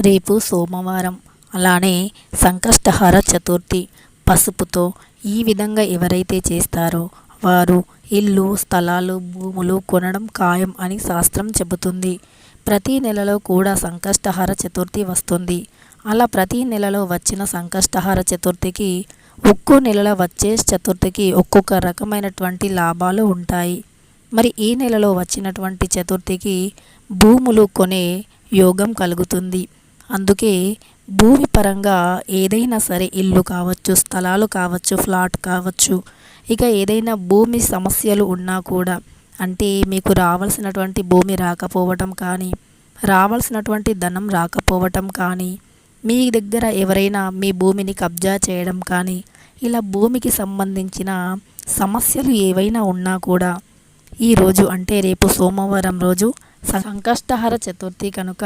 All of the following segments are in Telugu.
రేపు సోమవారం. అలానే సంకష్టహార చతుర్థి. పసుపుతో ఈ విధంగా ఎవరైతే చేస్తారో వారు ఇల్లు స్థలాలు భూములు కొనడం ఖాయం అని శాస్త్రం చెబుతుంది. ప్రతి నెలలో కూడా సంకష్టహార చతుర్థి వస్తుంది. అలా ప్రతి నెలలో వచ్చిన సంకష్టహార చతుర్థికి ఒక్కో నెలలో వచ్చే చతుర్థికి ఒక్కొక్క రకమైనటువంటి లాభాలు ఉంటాయి. మరి ఈ నెలలో వచ్చినటువంటి చతుర్థికి భూములు కొనే యోగం కలుగుతుంది. అందుకే భూమి పరంగా ఏదైనా సరే ఇల్లు కావచ్చు స్థలాలు కావచ్చు ఫ్లాట్ కావచ్చు ఇక ఏదైనా భూమి సమస్యలు ఉన్నా కూడా అంటే మీకు రావాల్సినటువంటి భూమి రాకపోవటం కానీ రావాల్సినటువంటి ధనం రాకపోవటం కానీ మీ దగ్గర ఎవరైనా మీ భూమిని కబ్జా చేయడం కానీ ఇలా భూమికి సంబంధించిన సమస్యలు ఏవైనా ఉన్నా కూడా ఈరోజు అంటే రేపు సోమవారం రోజు సంకష్టహర చతుర్థి కనుక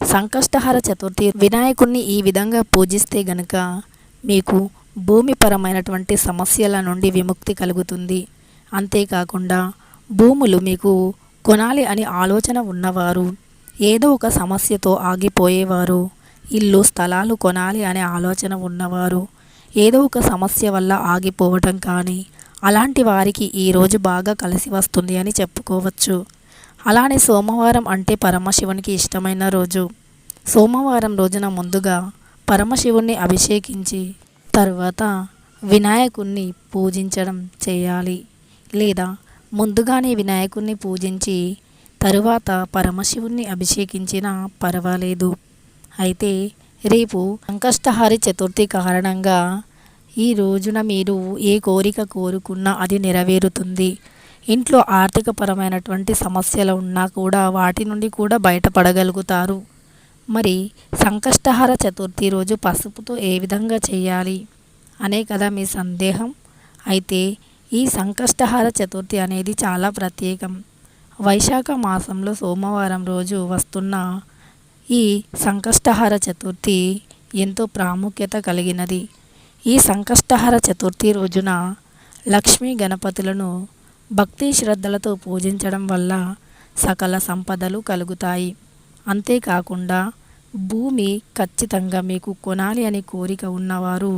సంకష్టహర చతుర్థి వినాయకుడిని ఈ విధంగా పూజిస్తే గనక మీకు భూమిపరమైనటువంటి సమస్యల నుండి విముక్తి కలుగుతుంది. అంతేకాకుండా భూములు మీకు కొనాలి అని ఆలోచన ఉన్నవారు ఏదో ఒక సమస్యతో ఆగిపోయేవారు ఇల్లు స్థలాలు కొనాలి అనే ఆలోచన ఉన్నవారు ఏదో ఒక సమస్య వల్ల ఆగిపోవటం కానీ అలాంటి వారికి ఈరోజు బాగా కలిసి వస్తుంది అని చెప్పుకోవచ్చు. అలానే సోమవారం అంటే పరమశివునికి ఇష్టమైన రోజు. సోమవారం రోజున ముందుగా పరమశివుణ్ణి అభిషేకించి తర్వాత వినాయకుణ్ణి పూజించడం చేయాలి. లేదా ముందుగానే వినాయకుణ్ణి పూజించి తరువాత పరమశివుణ్ణి అభిషేకించినా పర్వాలేదు. అయితే రేపు సంకష్టహారి చతుర్థి కారణంగా ఈ రోజున మీరు ఏ కోరిక కోరుకున్నా అది నెరవేరుతుంది. ఇంట్లో ఆర్థికపరమైనటువంటి సమస్యలు ఉన్నా కూడా వాటి నుండి కూడా బయటపడగలుగుతారు. మరి సంకష్టహార చతుర్థి రోజు పసుపుతో ఏ విధంగా చేయాలి? అనే కదా మీ సందేహం. అయితే ఈ సంకష్టహార చతుర్థి అనేది చాలా ప్రత్యేకం. వైశాఖ మాసంలో సోమవారం రోజు వస్తున్న ఈ సంకష్టహార చతుర్థి ఎంతో ప్రాముఖ్యత కలిగినది. ఈ సంకష్టహార చతుర్థి రోజున లక్ష్మీ గణపతులను భక్తి శ్రద్ధలతో పూజించడం వల్ల సకల సంపదలు కలుగుతాయి. అంతేకాకుండా భూమి ఖచ్చితంగా మీకు కొనాలి అనే కోరిక ఉన్నవారు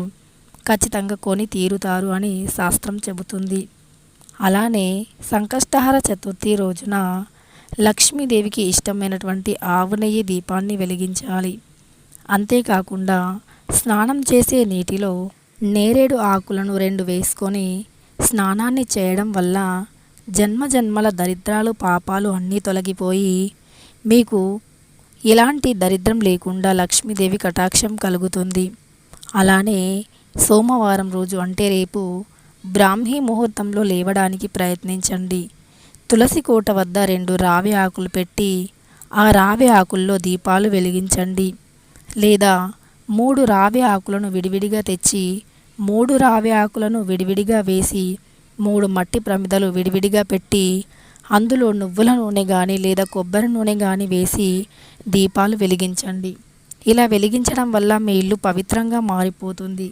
ఖచ్చితంగా కొని తీరుతారు అని శాస్త్రం చెబుతుంది. అలానే సంకష్టహార చతుర్థి రోజున లక్ష్మీదేవికి ఇష్టమైనటువంటి ఆవు నెయ్యి దీపాన్ని వెలిగించాలి. అంతేకాకుండా స్నానం చేసే నీటిలో నేరేడు ఆకులను రెండు వేసుకొని స్నానాన్ని చేయడం వల్ల జన్మ జన్మల దరిద్రాలు పాపాలు అన్నీ తొలగిపోయి మీకు ఎలాంటి దరిద్రం లేకుండా లక్ష్మీదేవి కటాక్షం కలుగుతుంది. అలానే సోమవారం రోజు అంటే రేపు బ్రాహ్మీ ముహూర్తంలో లేవడానికి ప్రయత్నించండి. తులసి కోట వద్ద రెండు రావి ఆకులు పెట్టి ఆ రావి ఆకుల్లో దీపాలు వెలిగించండి. లేదా మూడు రావి ఆకులను విడివిడిగా తెచ్చి మూడు రావి ఆకులను విడివిడిగా వేసి మూడు మట్టి ప్రమిదలు విడివిడిగా పెట్టి అందులో నువ్వుల నూనె కానీ లేదా కొబ్బరి నూనె కానీ వేసి దీపాలు వెలిగించండి. ఇలా వెలిగించడం వల్ల మీ ఇల్లు పవిత్రంగా మారిపోతుంది.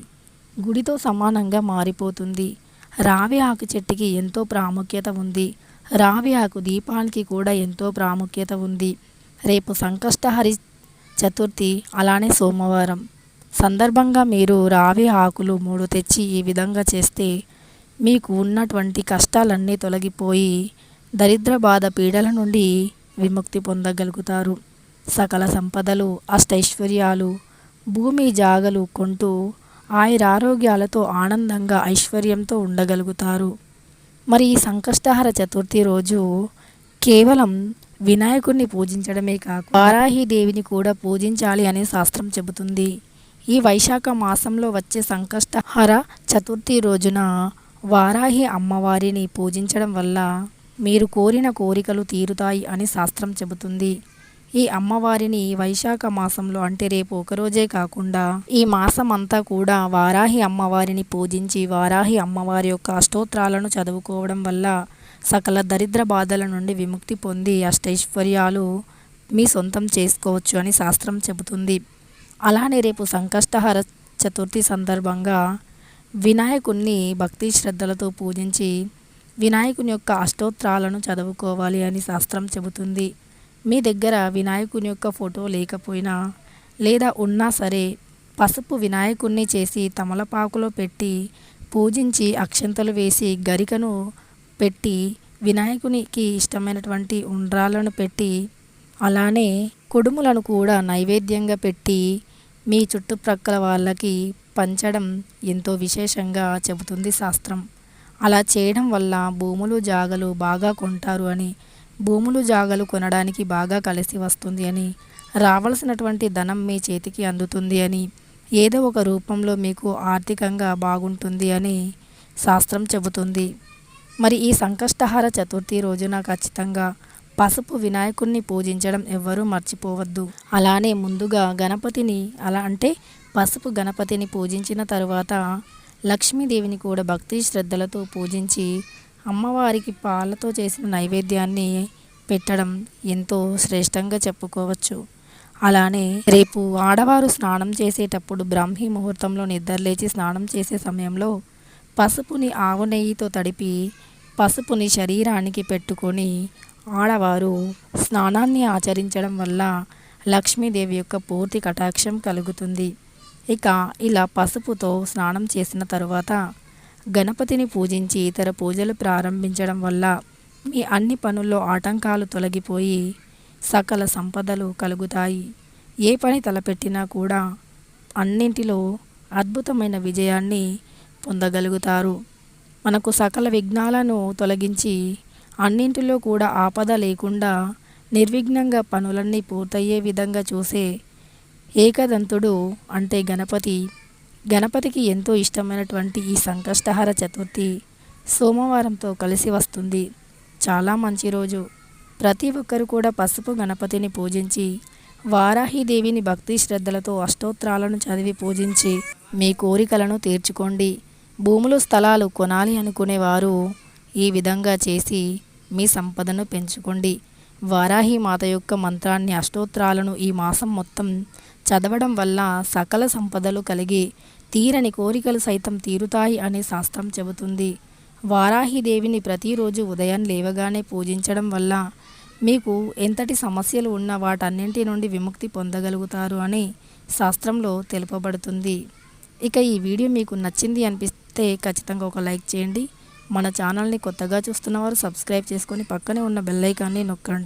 గుడితో సమానంగా మారిపోతుంది. రావి ఆకు చెట్టుకి ఎంతో ప్రాముఖ్యత ఉంది. రావి ఆకు దీపానికి కూడా ఎంతో ప్రాముఖ్యత ఉంది. రేపు సంకష్టహరి చతుర్థి అలానే సోమవారం. సందర్భంగా మీరు రావి ఆకులు మూడు తెచ్చి ఈ విధంగా చేస్తే మీకు ఉన్నటువంటి కష్టాలన్నీ తొలగిపోయి దరిద్ర బాధ పీడల నుండి విముక్తి పొందగలుగుతారు. సకల సంపదలు అష్టైశ్వర్యాలు భూమి జాగలు కొంటూ ఆయురారోగ్యాలతో ఆనందంగా ఐశ్వర్యంతో ఉండగలుగుతారు. మరి ఈ సంకష్టహర చతుర్థి రోజు కేవలం వినాయకుడిని పూజించడమే కాక వారాహి దేవిని కూడా పూజించాలి అనే శాస్త్రం చెబుతుంది. ఈ వైశాఖ మాసంలో వచ్చే సంకష్టహర చతుర్థి రోజున వారాహి అమ్మవారిని పూజించడం వల్ల మీరు కోరిన కోరికలు తీరుతాయి అని శాస్త్రం చెబుతుంది. ఈ అమ్మవారిని వైశాఖ మాసంలో అంటే రేపు ఒకరోజే కాకుండా ఈ మాసం అంతా కూడా వారాహి అమ్మవారిని పూజించి వారాహి అమ్మవారి యొక్క అష్టోత్రాలను చదువుకోవడం వల్ల సకల దరిద్ర బాధల నుండి విముక్తి పొంది అష్టైశ్వర్యాలు మీ సొంతం చేసుకోవచ్చు అని శాస్త్రం చెబుతుంది. అలానే రేపు సంకష్టహర చతుర్థి సందర్భంగా వినాయకుణ్ణి భక్తి శ్రద్ధలతో పూజించి వినాయకుని యొక్క అష్టోత్రాలను చదువుకోవాలి అని శాస్త్రం చెబుతుంది. మీ దగ్గర వినాయకుని యొక్క ఫోటో లేకపోయినా లేదా ఉన్నా సరే పసుపు వినాయకుణ్ణి చేసి తమలపాకులో పెట్టి పూజించి అక్షంతలు వేసి గరికను పెట్టి వినాయకునికి ఇష్టమైనటువంటి ఉండ్రాలను పెట్టి అలానే కుడుములను కూడా నైవేద్యంగా పెట్టి మీ చుట్టుప్రక్కల వాళ్ళకి పంచడం ఎంతో విశేషంగా చెబుతుంది శాస్త్రం. అలా చేయడం వల్ల భూములు జాగలు బాగా కొంటారు అని భూములు జాగలు కొనడానికి బాగా కలిసి వస్తుంది అని రావాల్సినటువంటి ధనం మీ చేతికి అందుతుంది అని ఏదో ఒక రూపంలో మీకు ఆర్థికంగా బాగుంటుంది అని శాస్త్రం చెబుతుంది. మరి ఈ సంకష్టహార చతుర్థి రోజున ఖచ్చితంగా పసుపు వినాయకుడిని పూజించడం ఎవ్వరూ మర్చిపోవద్దు. అలానే ముందుగా గణపతిని అలా అంటే పసుపు గణపతిని పూజించిన తరువాత లక్ష్మీదేవిని కూడా భక్తి శ్రద్ధలతో పూజించి అమ్మవారికి పాలతో చేసిన నైవేద్యాన్ని పెట్టడం ఎంతో శ్రేష్టంగా చెప్పుకోవచ్చు. అలానే రేపు ఆడవారు స్నానం చేసేటప్పుడు బ్రాహ్మీ ముహూర్తంలో నిద్రలేచి స్నానం చేసే సమయంలో పసుపుని ఆవు నెయ్యితో తడిపి పసుపుని శరీరానికి పెట్టుకొని ఆడవారు స్నానాన్ని ఆచరించడం వల్ల లక్ష్మీదేవి యొక్క పూర్తి కటాక్షం కలుగుతుంది. ఇక ఇలా పసుపుతో స్నానం చేసిన తరువాత గణపతిని పూజించి ఇతర పూజలు ప్రారంభించడం వల్ల మీ అన్ని పనుల్లో ఆటంకాలు తొలగిపోయి సకల సంపదలు కలుగుతాయి. ఏ పని తలపెట్టినా కూడా అన్నింటిలో అద్భుతమైన విజయాన్ని పొందగలుగుతారు. మనకు సకల విఘ్నాలను తొలగించి అన్నింటిలో కూడా ఆపద లేకుండా నిర్విఘ్నంగా పనులన్నీ పూర్తయ్యే విధంగా చూసే ఏకదంతుడు అంటే గణపతి. గణపతికి ఎంతో ఇష్టమైనటువంటి ఈ సంకష్టహార చతుర్థి సోమవారంతో కలిసి వస్తుంది. చాలా మంచి రోజు. ప్రతి ఒక్కరు కూడా పసుపు గణపతిని పూజించి వారాహిదేవిని భక్తి శ్రద్ధలతో అష్టోత్రాలను చదివి పూజించి మీ కోరికలను తీర్చుకోండి. భూములు స్థలాలు కొనాలి అనుకునేవారు ఈ విధంగా చేసి మీ సంపదను పెంచుకోండి. వారాహి మాత యొక్క మంత్రాన్ని అష్టోత్రాలను ఈ మాసం మొత్తం చదవడం వల్ల సకల సంపదలు కలిగి తీరని కోరికలు సైతం తీరుతాయి అనే శాస్త్రం చెబుతుంది. వారాహిదేవిని ప్రతిరోజు ఉదయం లేవగానే పూజించడం వల్ల మీకు ఎంతటి సమస్యలు ఉన్న వాటన్నింటి నుండి విముక్తి పొందగలుగుతారు అని శాస్త్రంలో తెలుపబడుతుంది. ఇక ఈ వీడియో మీకు నచ్చింది అనిపిస్తే ఖచ్చితంగా ఒక లైక్ చేయండి. మన ఛానల్ని కొత్తగా చూస్తున్నవారు సబ్స్క్రైబ్ చేసుకొని పక్కనే ఉన్న బెల్ ఐకాన్ని నొక్కండి.